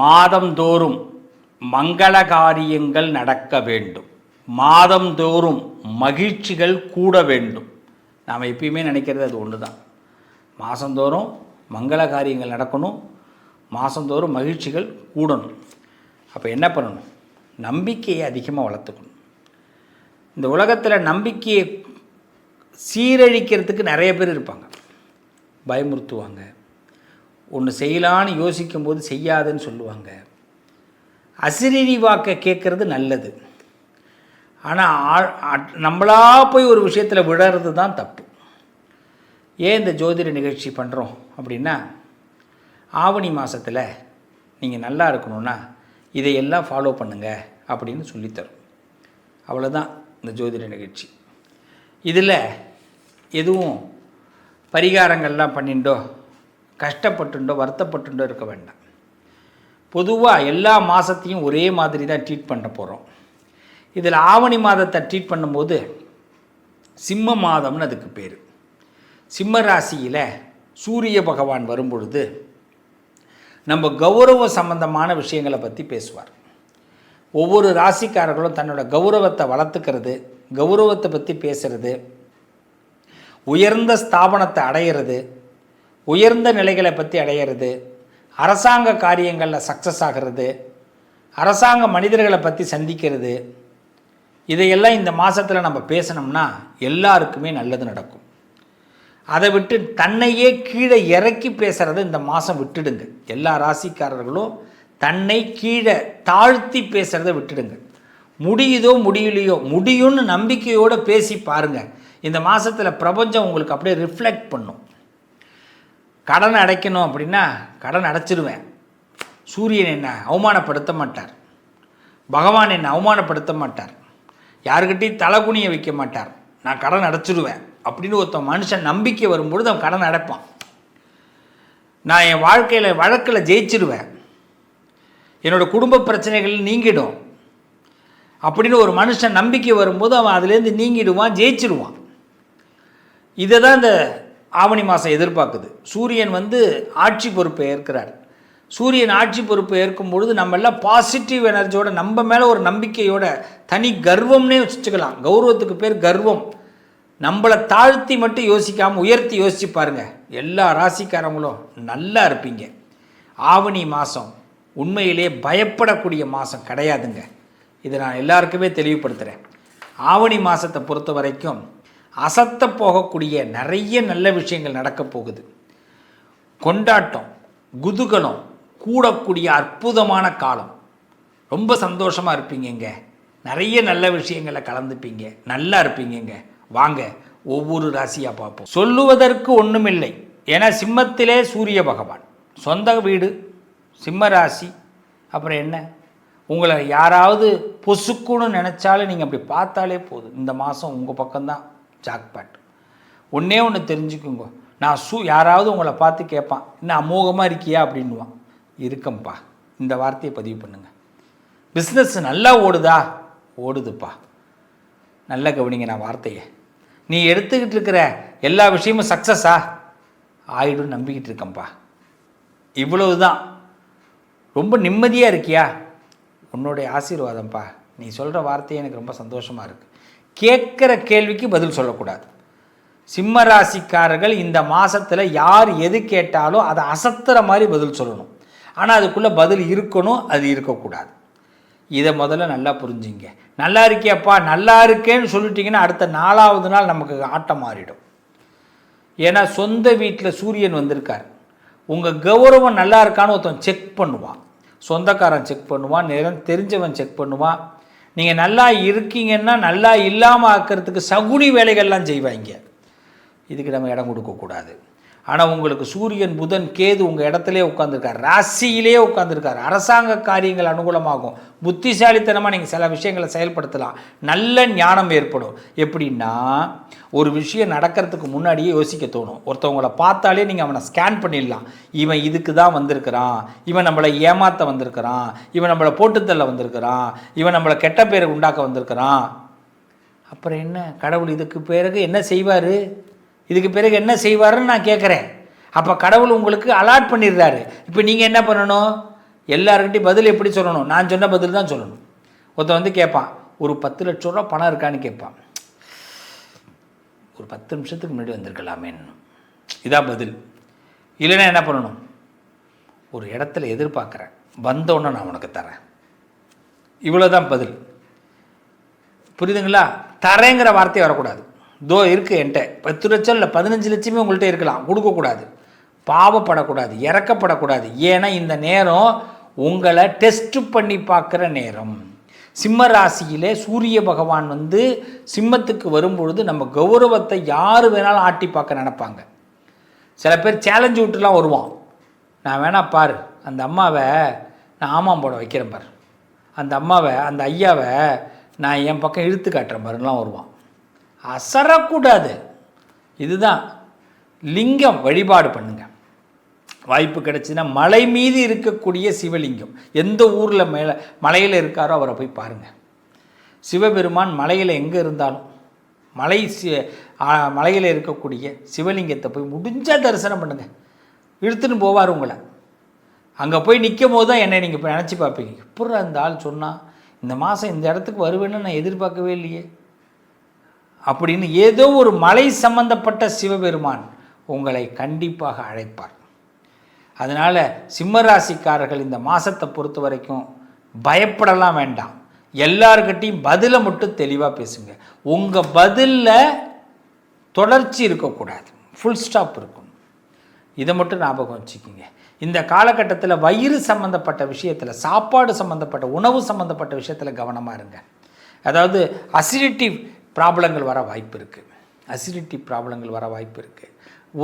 மாதந்தோறும் மங்கள காரியங்கள் நடக்க வேண்டும். மாதந்தோறும் மகிழ்ச்சிகள் கூட வேண்டும். நாம் எப்பயுமே நினைக்கிறது அது ஒன்று தான் மாதந்தோறும் மங்கள காரியங்கள் நடக்கணும். மாதந்தோறும் மகிழ்ச்சிகள் கூடணும். அப்போ என்ன பண்ணணும்? நம்பிக்கையை அதிகமாக வளர்த்துக்கணும். இந்த உலகத்தில் நம்பிக்கையை சீரழிக்கிறதுக்கு நிறைய பேர் இருப்பாங்க. பயமுறுத்துவாங்க. ஒன்று செய்யலான்னு யோசிக்கும்போது செய்யாதுன்னு சொல்லுவாங்க. அசிரீரி வாக்கை கேட்குறது நல்லது. ஆனால் நம்மளா போய் ஒரு விஷயத்தில் விழறது தான் தப்பு. ஏன் இந்த ஜோதிட நிகழ்ச்சி பண்ணுறோம் அப்படின்னா ஆவணி மாதத்தில் நீங்கள் நல்லா இருக்கணும்னா இதையெல்லாம் ஃபாலோ பண்ணுங்கள் அப்படின்னு சொல்லித்தரும். அவ்வளோதான் இந்த ஜோதிட நிகழ்ச்சி. இதில் எதுவும் பரிகாரங்கள்லாம் பண்ணிண்டோ? கஷ்டப்பட்டுண்டோ வருத்தப்பட்டுண்டோ இருக்க வேண்டாம். பொதுவாக எல்லா மாதத்தையும் ஒரே மாதிரி தான் ட்ரீட் பண்ண போகிறோம் இதில் ஆவணி மாதத்தை ட்ரீட் பண்ணும்போது சிம்ம மாதம்னு அதுக்கு பேர். சிம்ம ராசியில் சூரிய பகவான் வரும்பொழுது நம்ம கௌரவ சம்பந்தமான விஷயங்களை பற்றி பேசுவார். ஒவ்வொரு ராசிக்காரர்களும் தன்னோட கௌரவத்தை வளர்த்துக்கிறது கௌரவத்தை பற்றி பேசுகிறது உயர்ந்த ஸ்தாபனத்தை அடையிறது உயர்ந்த நிலைகளை பற்றி அடையிறது அரசாங்க காரியங்களில் சக்ஸஸ் ஆகிறது அரசாங்க மனிதர்களை பற்றி சந்திக்கிறது இதையெல்லாம் இந்த மாதத்தில் நம்ம பேசினோம்னா எல்லாருக்குமே நல்லது நடக்கும். அதை விட்டு தன்னையே கீழே இறக்கி பேசுகிறத இந்த மாதம் விட்டுடுங்க. எல்லா ராசிக்காரர்களும் தன்னை கீழே தாழ்த்தி பேசுகிறத விட்டுடுங்க. முடியுதோ முடியலையோ முடியும்னு நம்பிக்கையோடு பேசி பாருங்கள் இந்த மாதத்தில் பிரபஞ்சம் உங்களுக்கு அப்படியே ரிஃப்ளெக்ட் பண்ணும். கடன் அடைக்கணும் அப்படின்னா கடன் அடைச்சிருவேன். சூரியன் என்னை அவமானப்படுத்த மாட்டார். பகவான் என்னை அவமானப்படுத்த மாட்டார். யாருக்கிட்டையும் தலைகுனிய வைக்க மாட்டார். நான் கடன் அடைச்சிடுவேன் அப்படின்னு ஒருத்தன் மனுஷன் நம்பிக்கை வரும்பொழுது அவன் கடன் அடைப்பான். நான் என் வாழ்க்கையில் வழக்கில் ஜெயிச்சிடுவேன் என்னோடய குடும்ப பிரச்சனைகள் நீங்கிடும். அப்படின்னு ஒரு மனுஷன் நம்பிக்கை வரும்போது அவன் அதுலேருந்து நீங்கிடுவான் ஜெயிச்சிடுவான் இதை தான் இந்த ஆவணி மாதம் எதிர்பார்க்குது. சூரியன் வந்து ஆட்சி பொறுப்பை ஏற்கிறார். சூரியன் ஆட்சி பொறுப்பை ஏற்கும் பொழுது நம்ம எல்லாம் பாசிட்டிவ் எனர்ஜியோட நம்ம மேலே ஒரு நம்பிக்கையோட தனி கர்வம்னே வச்சுக்கலாம். கௌரவத்துக்கு பேர் கர்வம். நம்மளை தாழ்த்தி மட்டும் யோசிக்காமல் உயர்த்தி யோசிச்சு பாருங்கள் எல்லா ராசிக்காரங்களும் நல்லா இருப்பீங்க. ஆவணி மாதம் உண்மையிலே பயப்படக்கூடிய மாதம் கிடையாதுங்க. இதை நான் எல்லாருக்குமே தெளிவுபடுத்துகிறேன் ஆவணி மாதத்தை பொறுத்த வரைக்கும் அசத்த போகக்கூடிய நிறைய நல்ல விஷயங்கள் நடக்கப் போகுது. கொண்டாட்டம் குதூகலம் கூடக்கூடிய அற்புதமான காலம். ரொம்ப சந்தோஷமாக இருப்பீங்கங்க நிறைய நல்ல விஷயங்களை கலந்துப்பீங்க. நல்லா இருப்பீங்கங்க வாங்க ஒவ்வொரு ராசியாக பார்ப்போம். சொல்லுவதற்கு ஒன்றுமில்லை ஏன்னா சிம்மத்திலே சூரிய பகவான். சொந்த வீடு சிம்ம ராசி. அப்புறம் என்ன? உங்களை யாராவது பொசுக்குன்னு நினச்சாலும் நீங்கள் அப்படி பார்த்தாலே போதும். இந்த மாதம் உங்கள் பக்கம்தான். ஜாக்பேட். ஒன்றே ஒன்று தெரிஞ்சுக்குங்க. நான் சூ யாராவது உங்களை பார்த்து கேட்பான் இன்னும் அமோகமாக இருக்கியா? அப்படின்வான் இருக்கம்பா. இந்த வார்த்தையை பதிவு பண்ணுங்கள் பிஸ்னஸ் நல்லா ஓடுதா? ஓடுதுப்பா. நல்ல கவனிங்க நான் வார்த்தையை. நீ எடுத்துக்கிட்டு இருக்கிற எல்லா விஷயமும் சக்ஸஸா ஆயிடும் நம்பிக்கிட்டு இருக்கேன்ப்பா இவ்வளவு தான் ரொம்ப நிம்மதியாக இருக்கியா? உன்னுடைய ஆசீர்வாதம்ப்பா நீ சொல்கிற வார்த்தையே எனக்கு ரொம்ப சந்தோஷமாக இருக்குது கேட்குற கேள்விக்கு பதில் சொல்லக்கூடாது. சிம்ம ராசிக்காரர்கள் இந்த மாதத்தில் யார் எது கேட்டாலும் அதை அசத்துற மாதிரி பதில் சொல்லணும். ஆனால் அதுக்குள்ளே பதில் இருக்கணும் அது இருக்கக்கூடாது. இதை முதல்ல நல்லா புரிஞ்சுங்க. நல்லா இருக்கேப்பா நல்லா இருக்கேன்னு சொல்லிட்டிங்கன்னா அடுத்த நாலாவது நாள் நமக்கு ஆட்டம் மாறிடும். ஏன்னா சொந்த வீட்டில் சூரியன் வந்திருக்கார். உங்கள் கௌரவம் நல்லா இருக்கான்னு ஒருத்தன் செக் பண்ணுவான். சொந்தக்காரன் செக் பண்ணுவான் நேரம் தெரிஞ்சவன் செக் பண்ணுவான். நீங்கள் நல்லா இருக்கீங்கன்னா நல்லா இல்லாமல் ஆக்கிறதுக்கு சகுனி வேலைகள்லாம் செய்வாங்க. இதுக்கு நம்ம இடம் கொடுக்கக்கூடாது. ஆனால் உங்களுக்கு சூரியன் புதன் கேது உங்கள் இடத்துலே உட்காந்துருக்கார் ராசியிலே உட்காந்துருக்கார் அரசாங்க காரியங்கள் அனுகூலமாகும். புத்திசாலித்தனமாக நீங்கள் சில விஷயங்களை செயல்படுத்தலாம். நல்ல ஞானம் ஏற்படும். எப்படின்னா ஒரு விஷயம் நடக்கிறதுக்கு முன்னாடியே யோசிக்க தோணும். ஒருத்தவங்கள பார்த்தாலே நீங்கள் அவனை ஸ்கேன் பண்ணிடலாம். இவன் இதுக்கு தான் வந்திருக்கிறான். இவன் நம்மளை ஏமாற்ற வந்திருக்கிறான். இவன் நம்மளை போட்டுத்தள்ள வந்திருக்கிறான். இவன் நம்மளை கெட்ட பேரை உண்டாக்க வந்திருக்கிறான். அப்புறம் என்ன? கடவுள் இதுக்கு பிறகு என்ன செய்வார்? இதுக்கு பிறகு என்ன செய்வாருன்னு நான் கேட்குறேன் அப்போ கடவுள் உங்களுக்கு அலாட் பண்ணிடுறாரு. இப்போ நீங்கள் என்ன பண்ணணும்? எல்லாருக்கிட்டையும் பதில் எப்படி சொல்லணும்? நான் சொன்ன பதில் தான் சொல்லணும். ஒருத்தன் வந்து கேட்பான் ஒரு பத்து லட்ச ரூபா பணம் இருக்கான்னு கேட்பான் ஒரு பத்து நிமிஷத்துக்கு முன்னாடி வந்திருக்கலாமேன்னு. இதான் பதில். இல்லைன்னா என்ன பண்ணணும்? ஒரு இடத்துல எதிர்பார்க்குறேன். வந்தோடனே நான் உனக்கு தரேன். இவ்வளோ தான் பதில். புரியுதுங்களா? தரேங்கிற வார்த்தை வரக்கூடாது. தோ இருக்குது என்கிட்ட. பத்து லட்சம் இல்லை பதினஞ்சு லட்சமே உங்கள்கிட்ட இருக்கலாம். கொடுக்கக்கூடாது. பாவப்படக்கூடாது. இறக்கப்படக்கூடாது. ஏன்னா இந்த நேரம் உங்களை டெஸ்ட் பண்ணி பார்க்குற நேரம். சிம்ம ராசியிலே சூரிய பகவான் வந்து சிம்மத்துக்கு வரும்பொழுது நம்ம கௌரவத்தை யார் வேணாலும் ஆட்டி பார்க்க நினைப்பாங்க. சில பேர் சேலஞ்சு விட்டுலாம் வருவான். நான் வேணா பார் அந்த அம்மாவை நான் ஆமாம் போட வைக்கிறேன் பார். அந்த அம்மாவை அந்த ஐயாவை நான் என் பக்கம் இழுத்து காட்டுறேன் பாருலாம் வருவான். அசரக்கூடாது. இதுதான் லிங்கம் வழிபாடு பண்ணுங்க. வாய்ப்பு கிடைச்சுன்னா மலை மீது இருக்கக்கூடிய சிவலிங்கம். எந்த ஊரில் மேலே மலையில் இருக்காரோ அவரை போய் பாருங்கள் சிவபெருமான் மலையில் எங்கே இருந்தாலும் மலை சி மலையில் இருக்கக்கூடிய சிவலிங்கத்தை போய் முடிஞ்சால் தரிசனம் பண்ணுங்கள் இழுத்துன்னு போவார் உங்களை. அங்கே போய் நிற்கும் போது தான் என்னை நீங்கள் இப்போ நினச்சி பார்ப்பீங்க. எப்படி அந்த ஆள் சொன்னால் இந்த மாதம் இந்த இடத்துக்கு வருவேன்னு நான் எதிர்பார்க்கவே இல்லையே. அப்படின்னு ஏதோ ஒரு மலை சம்பந்தப்பட்ட சிவபெருமான் உங்களை கண்டிப்பாக அழைப்பார். அதனால் சிம்மராசிக்காரர்கள் இந்த மாதத்தை பொறுத்த வரைக்கும் பயப்படலாம் வேண்டாம். எல்லார்கிட்டையும் பதிலை மட்டும் தெளிவாக பேசுங்க. உங்கள் பதிலில் தொடர்ச்சி இருக்கக்கூடாது. ஃபுல் ஸ்டாப் இருக்கும். இதை மட்டும் ஞாபகம் வச்சுக்கிங்க. இந்த காலகட்டத்தில் வயிறு சம்மந்தப்பட்ட விஷயத்தில் சாப்பாடு சம்மந்தப்பட்ட உணவு சம்மந்தப்பட்ட விஷயத்தில் கவனமாக இருங்க. அதாவது அசிடிட்டி ப்ராப்ளங்கள் வர வாய்ப்பு இருக்குது அசிடிட்டி ப்ராப்ளங்கள் வர வாய்ப்பு இருக்குது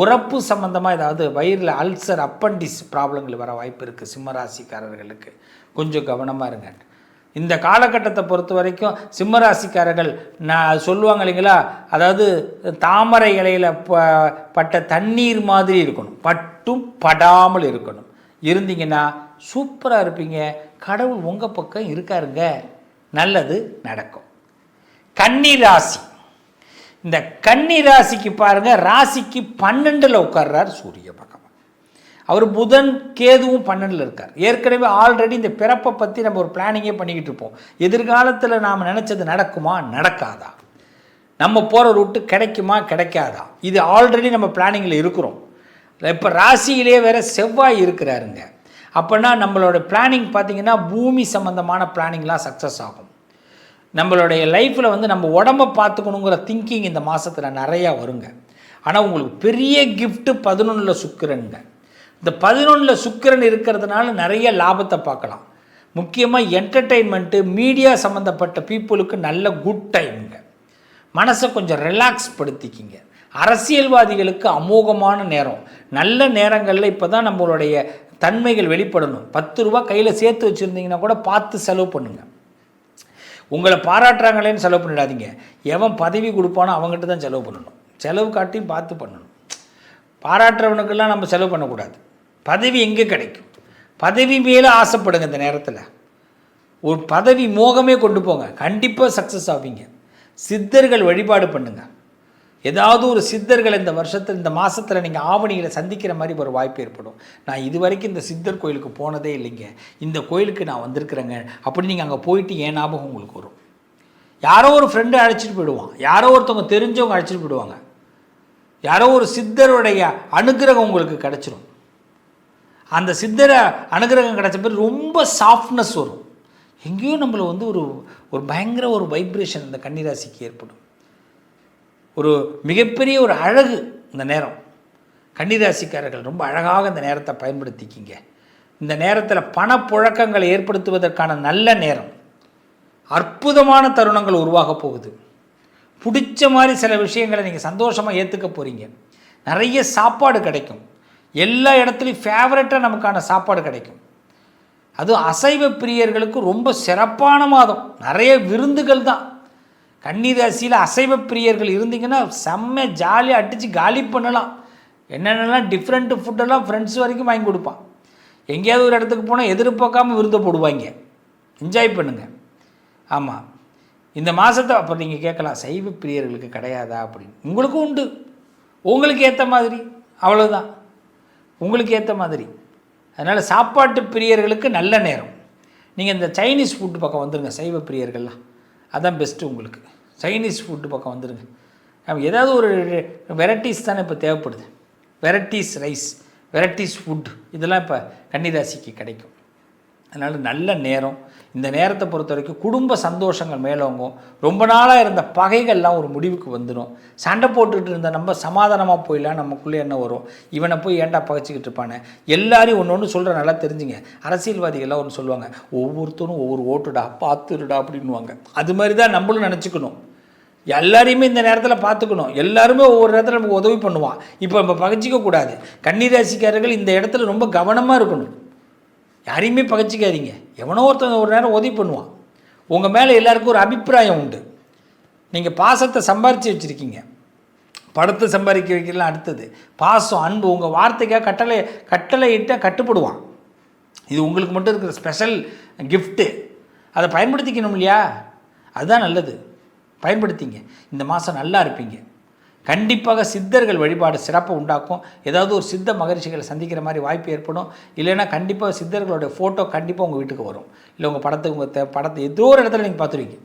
உறப்பு சம்மந்தமாக ஏதாவது வயிறில் அல்சர் அப்பண்டிஸ் ப்ராப்ளங்கள் வர வாய்ப்பு இருக்குது சிம்மராசிக்காரர்களுக்கு. கொஞ்சம் கவனமாக இருங்க. இந்த காலகட்டத்தை பொறுத்த வரைக்கும் சிம்மராசிக்காரர்கள் நான் சொல்லுவாங்க இல்லைங்களா? அதாவது தாமரை இலையில் ப பட்ட தண்ணீர் மாதிரி இருக்கணும். பட்டும் படாமல் இருக்கணும். இருந்தீங்கன்னா சூப்பராக இருப்பீங்க. கடவுள் உங்கள் பக்கம் இருக்காருங்க. நல்லது நடக்கும். கன்னி ராசி இந்த கன்னி ராசிக்கு பாருங்கள் ராசிக்கு பன்னெண்டில் உட்கார்றார் சூரிய பகவான். அவர் புதன் கேதுவும் பன்னெண்டில் இருக்கார். ஏற்கனவே ஆல்ரெடி இந்த பிறப்பை பற்றி நம்ம ஒரு பிளானிங்கே பண்ணிக்கிட்டு இருப்போம். எதிர்காலத்தில் நாம் நினச்சது நடக்குமா? நடக்காதா? நம்ம போகிற ரூட்டு கிடைக்குமா? கிடைக்காதா? இது ஆல்ரெடி நம்ம பிளானிங்கில் இருக்கிறோம். இப்போ ராசியிலே வேற செவ்வாய் இருக்கிறாருங்க. அப்போனா நம்மளோட பிளானிங் பார்த்தீங்கன்னா பூமி சம்மந்தமான பிளானிங்லாம் சக்ஸஸ் ஆகும். நம்மளுடைய லைஃப்பில் வந்து நம்ம உடம்பை பார்த்துக்கணுங்கிற திங்கிங் இந்த மாதத்தில் நிறையா வருங்க. ஆனால் உங்களுக்கு பெரிய கிஃப்ட்டு பதினொன்றில் சுக்கிரனுங்க. இந்த பதினொன்றில் சுக்கிரன் இருக்கிறதுனால நிறைய லாபத்தை பார்க்கலாம். முக்கியமாக என்டர்டெயின்மெண்ட்டு மீடியா சம்மந்தப்பட்ட பீப்புளுக்கு நல்ல குட் டைமுங்க மனசை கொஞ்சம் ரிலாக்ஸ் படுத்திக்கிங்க. அரசியல்வாதிகளுக்கு அமோகமான நேரம். நல்ல நேரங்களில் இப்போ தான் நம்மளுடைய தன்மைகள் வெளிப்படணும். பத்து ரூபா கையில் சேர்த்து வச்சுருந்தீங்கன்னா கூட பார்த்து செலவு பண்ணுங்கள் உங்களை பாராட்டுறாங்களேன்னு செலவு பண்ணிடாதீங்க. எவன் பதவி கொடுப்பானோ அவங்ககிட்ட தான் செலவு பண்ணணும். செலவு காட்டியும் பார்த்து பண்ணணும். பாராட்டுறவனுக்கெல்லாம் நம்ம செலவு பண்ணக்கூடாது. பதவி எங்கே கிடைக்கும்? பதவி மேலே ஆசைப்படுங்க இந்த நேரத்தில். ஒரு பதவி மோகமே கொண்டு போங்க. கண்டிப்பாக சக்ஸஸ் ஆவீங்க. சித்தர்கள் வழிபாடு பண்ணுங்கள் ஏதாவது ஒரு சித்தர்கள் இந்த வருஷத்தில் இந்த மாதத்தில் நீங்கள் ஆவணிகளை சந்திக்கிற மாதிரி ஒரு வாய்ப்பு ஏற்படும். நான் இது வரைக்கும் இந்த சித்தர் கோயிலுக்கு போனதே இல்லைங்க. இந்த கோயிலுக்கு நான் வந்திருக்கிறேங்க. அப்படி நீங்கள் அங்கே போயிட்டு ஏன் ஞாபகம் உங்களுக்கு வரும்? யாரோ ஒரு ஃப்ரெண்டு அழைச்சிட்டு போயிடுவான். யாரோ ஒருத்தவங்க தெரிஞ்சவங்க அழைச்சிட்டு போயிடுவாங்க. யாரோ ஒரு சித்தருடைய அனுகிரகம் உங்களுக்கு கிடச்சிரும். அந்த சித்தர அனுகிரகம் கிடச்ச பிறகு ரொம்ப சாஃப்ட்னஸ் வரும். எங்கேயோ நம்மளை வந்து ஒரு ஒரு பயங்கர ஒரு வைப்ரேஷன் இந்த கன்னிராசிக்கு ஏற்படும். ஒரு மிகப்பெரிய ஒரு அழகு இந்த நேரம். கன்னிராசிக்காரர்கள் ரொம்ப அழகாக இந்த நேரத்தை பயன்படுத்திக்கிங்க. இந்த நேரத்தில் பணப்புழக்கங்களை ஏற்படுத்துவதற்கான நல்ல நேரம். அற்புதமான தருணங்கள் உருவாக போகுது. பிடிச்ச மாதிரி சில விஷயங்களை நீங்கள் சந்தோஷமாக ஏற்றுக்க போகிறீங்க நிறைய சாப்பாடு கிடைக்கும். எல்லா இடத்துலையும் ஃபேவரட்டாக நமக்கான சாப்பாடு கிடைக்கும். அது அசைவ பிரியர்களுக்கு ரொம்ப சிறப்பான மாதம். நிறைய விருந்துகள் தான். கன்னிராசியில் அசைவ பிரியர்கள் இருந்தீங்கன்னா செம்ம ஜாலியாக அடித்து காலி பண்ணலாம். என்னென்னலாம் டிஃப்ரெண்ட்டு ஃபுட்டெல்லாம் ஃப்ரெண்ட்ஸ் வரைக்கும் வாங்கி கொடுப்பான். எங்கேயாவது ஒரு இடத்துக்கு போனால் எதிர்பார்க்காம விருந்த போடுவாங்க. என்ஜாய் பண்ணுங்கள் ஆமாம் இந்த மாதத்தை அப்போ நீங்கள் கேட்கலாம் சைவ பிரியர்களுக்கு கிடையாதா அப்படின்னு. உங்களுக்கும் உண்டு. உங்களுக்கு ஏற்ற மாதிரி. அவ்வளோதான் உங்களுக்கு ஏற்ற மாதிரி. அதனால் சாப்பாட்டு பிரியர்களுக்கு நல்ல நேரம். நீங்கள் இந்த சைனீஸ் ஃபுட்டு பக்கம் வந்துடுங்க சைவ பிரியர்கள்லாம். அதான் பெஸ்ட்டு உங்களுக்கு. சைனீஸ் ஃபுட்டு பக்கம் வந்துடுங்க ஏதாவது ஒரு வெரைட்டிஸ் தானே இப்போ தேவைப்படுது. வெரைட்டிஸ் ரைஸ் வெரைட்டிஸ் ஃபுட் இதெல்லாம் இப்போ கன்னிராசிக்கு கிடைக்கும். அதனால் நல்ல நேரம் இந்த நேரத்தை பொறுத்த வரைக்கும் குடும்ப சந்தோஷங்கள் மேலோங்கும். ரொம்ப நாளாக இருந்த பகைகள்லாம் ஒரு முடிவுக்கு வந்துடும் சண்டை போட்டுட்டு இருந்த நம்ம சமாதானமாக போயிடலாம் நமக்குள்ளே என்ன வரும்? இவனை போய் ஏன்டா பகைச்சிக்கிட்டு இருப்பானே? எல்லாரையும் ஒன்று ஒன்று சொல்கிற நல்லா தெரிஞ்சுங்க. அரசியல்வாதிகள்லாம் ஒன்று சொல்லுவாங்க ஒவ்வொருத்தரும் ஒவ்வொரு ஓட்டுடா பார்த்துருடா அப்படின்வாங்க அது மாதிரி தான் நம்மளும் நினச்சிக்கணும். எல்லாரையுமே இந்த நேரத்தில் பார்த்துக்கணும். எல்லாருமே ஒவ்வொரு நேரத்தில் நமக்கு உதவி பண்ணுவான். இப்போ நம்ம பகைச்சிக்க கூடாது. கன்னிராசிக்காரர்கள் இந்த இடத்துல ரொம்ப கவனமாக இருக்கணும். யாரையுமே பகைச்சிக்காதீங்க. எவனோ ஒருத்தன் ஒரு நேரம் உதவி பண்ணுவான். உங்கள் மேலே எல்லாருக்கும் ஒரு அபிப்பிராயம் உண்டு. நீங்கள் பாசத்தை சம்பாரித்து வச்சுருக்கீங்க. படத்தை சம்பாதிக்க வைக்கலாம் அடுத்தது. பாசம் அன்பு உங்கள் வார்த்தைக்காக கட்டளை கட்டளை இட்டால் கட்டுப்படுவான். இது உங்களுக்கு மட்டும் இருக்கிற ஸ்பெஷல் கிஃப்ட்டு அதை பயன்படுத்திக்கணும் இல்லையா? அதுதான் நல்லது. பயன்படுத்திங்க. இந்த மாதம் நல்லா இருப்பீங்க. கண்டிப்பாக சித்தர்கள் வழிபாடு சிறப்பை உண்டாக்கும். ஏதாவது ஒரு சித்த மகிழ்ச்சிகளை சந்திக்கிற மாதிரி வாய்ப்பு ஏற்படும். இல்லைன்னா கண்டிப்பாக சித்தர்களுடைய ஃபோட்டோ கண்டிப்பாக உங்கள் வீட்டுக்கு வரும். இல்லை உங்கள் படத்துக்கு உங்கள் படத்தை ஏதோ ஒரு இடத்துல நீங்கள் பார்த்துருவீங்க.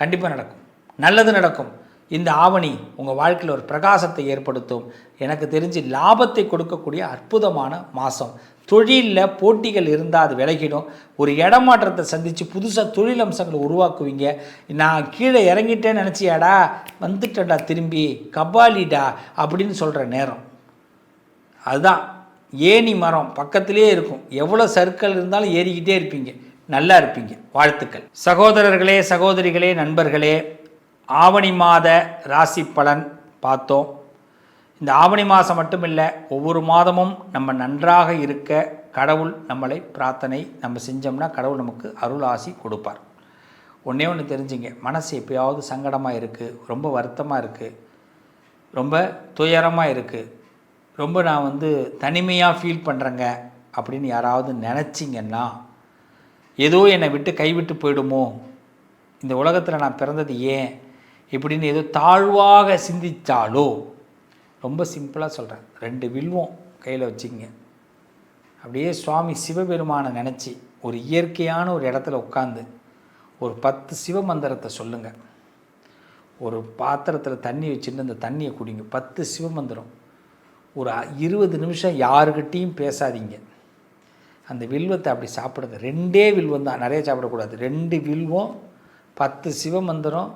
கண்டிப்பாக நடக்கும். நல்லது நடக்கும். இந்த ஆவணி உங்கள் வாழ்க்கையில் ஒரு பிரகாசத்தை ஏற்படுத்தும். எனக்கு தெரிஞ்சு லாபத்தை கொடுக்கக்கூடிய அற்புதமான மாதம் தொழிலில் போட்டிகள் இருந்தால் அது விலகிடும். ஒரு இடமாற்றத்தை சந்தித்து புதுசாக தொழில் அம்சங்களை உருவாக்குவீங்க. நான் கீழே இறங்கிட்டேன்னு நினச்சியாடா? வந்துட்டேன்டா திரும்பி. கபாலிடா அப்படின்னு சொல்கிற நேரம். அதுதான். ஏணி மரம் பக்கத்திலே இருக்கும். எவ்வளோ சர்க்கிள் இருந்தாலும் ஏறிக்கிட்டே இருப்பீங்க. நல்லா இருப்பீங்க. வாழ்த்துக்கள். சகோதரர்களே சகோதரிகளே நண்பர்களே ஆவணி மாத ராசி பலன் பார்த்தோம். இந்த ஆவணி மாதம் மட்டும் இல்லை ஒவ்வொரு மாதமும் நம்ம நன்றாக இருக்க கடவுள் நம்மளை பிரார்த்தனை நம்ம செஞ்சோம்னா கடவுள் நமக்கு அருள் ஆசி கொடுப்பார். ஒன்றே ஒன்று தெரிஞ்சுங்க. மனசு எப்பயாவது சங்கடமாக இருக்குது ரொம்ப வருத்தமாக இருக்குது ரொம்ப துயரமாக இருக்குது ரொம்ப நான் வந்து தனிமையாக ஃபீல் பண்ணுறேங்க அப்படின்னு யாராவது நினச்சிங்கன்னா ஏதோ என்னை விட்டு கைவிட்டு போயிடுமோ? இந்த உலகத்தில் நான் பிறந்தது ஏன்? இப்படின்னு ஏதோ தாழ்வாக சிந்தித்தாலோ ரொம்ப சிம்பிளாக சொல்கிறேன் ரெண்டு வில்வம் கையில் வச்சுங்க அப்படியே சுவாமி சிவபெருமானை நினச்சி ஒரு இயற்கையான ஒரு இடத்துல உட்காந்து ஒரு பத்து சிவ மந்திரத்தை சொல்லுங்கள் ஒரு பாத்திரத்தில் தண்ணி வச்சுட்டு அந்த தண்ணியை குடிங்க. பத்து சிவமந்திரம் ஒரு இருபது நிமிஷம் யாருக்கிட்டேயும் பேசாதீங்க. அந்த வில்வத்தை அப்படி சாப்பிடுங்க. ரெண்டே வில்வம் தான். நிறைய சாப்பிடக்கூடாது. ரெண்டு வில்வம் பத்து சிவமந்திரம்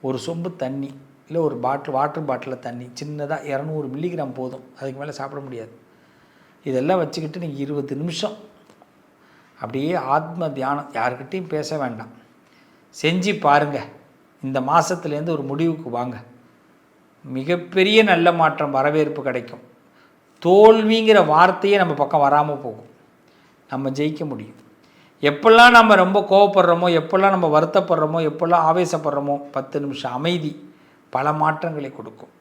ஒரு சொம்பு தண்ணி இல்லை ஒரு பாட்டில் வாட்டர் பாட்டிலில் தண்ணி சின்னதாக இரநூறு மில்லிகிராம் போதும். அதுக்கு மேலே சாப்பிட முடியாது. இதெல்லாம் வச்சுக்கிட்டு நீங்கள் இருபது நிமிஷம் அப்படியே ஆத்ம தியானம். யாருக்கிட்டேயும் பேச வேண்டாம். செஞ்சு பாருங்கள் இந்த மாதத்துலேருந்து ஒரு முடிவுக்கு வாங்க. மிகப்பெரிய நல்ல மாற்றம் வரவேற்பு கிடைக்கும். தோல்விங்கிற வார்த்தையே நம்ம பக்கம் வராமல் போகும். நம்ம ஜெயிக்க முடியும். எப்பெல்லாம் நம்ம ரொம்ப கோவப்படுறோமோ எப்பெல்லாம் நம்ம வருத்தப்படுறோமோ எப்பெல்லாம் ஆவேசப்படுறோமோ பத்து நிமிஷம் அமைதி பல மாற்றங்களை கொடுக்கும்.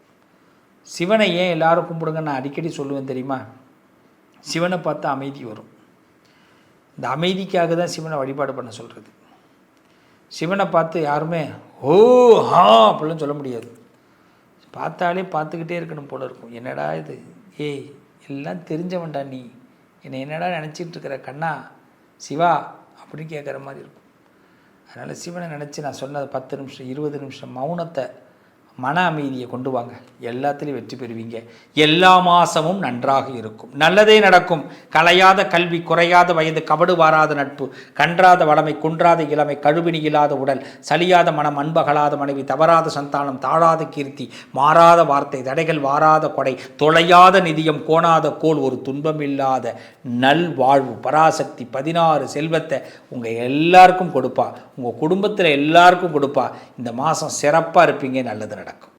சிவனை ஏன் எல்லாரும் கும்பிடுங்க நான் அடிக்கடி சொல்லுவேன் தெரியுமா? சிவனை பார்த்து அமைதி வரும். இந்த அமைதிக்காக தான் சிவனை வழிபாடு பண்ண சொல்கிறது சிவனை பார்த்து யாருமே ஓ ஹா அப்படிலாம் சொல்ல முடியாது. பார்த்தாலே பார்த்துக்கிட்டே இருக்கணும் போல இருக்கும். என்னடா இது? ஏய் எல்லாம் தெரிஞ்சவன்டா நீ. என்னை என்னடா நினச்சிட்டு இருக்கிற கண்ணா? சிவா அப்படின்னு கேட்குற மாதிரி இருக்கும். அதனால் சிவனை நினச்சி நான் சொன்னது பத்து நிமிஷம் இருபது நிமிஷம் மௌனத்தை மன அமைதியை கொண்டு வாங்க. எல்லாத்துலேயும் வெற்றி பெறுவீங்க. எல்லா மாதமும் நன்றாக இருக்கும். நல்லதே நடக்கும். கலையாத கல்வி குறையாத வயது கபடு வாராத நட்பு கன்றாத வளமை குன்றாத இளமை கழுவினி இல்லாத உடல் சலியாத மனம் அன்பகலாத மனைவி தவறாத சந்தானம் தாழாத கீர்த்தி மாறாத வார்த்தை தடைகள் வாராத கொடை தொலையாத நிதியம் கோணாத கோல் ஒரு துன்பமில்லாத இல்லாத நல்வாழ்வு பராசக்தி பதினாறு செல்வத்தை உங்கள் எல்லாருக்கும் கொடுப்பா. உங்கள் குடும்பத்தில் எல்லாருக்கும் கொடுப்பா. இந்த மாதம் சிறப்பாக இருப்பீங்க நல்லது நடக்கும்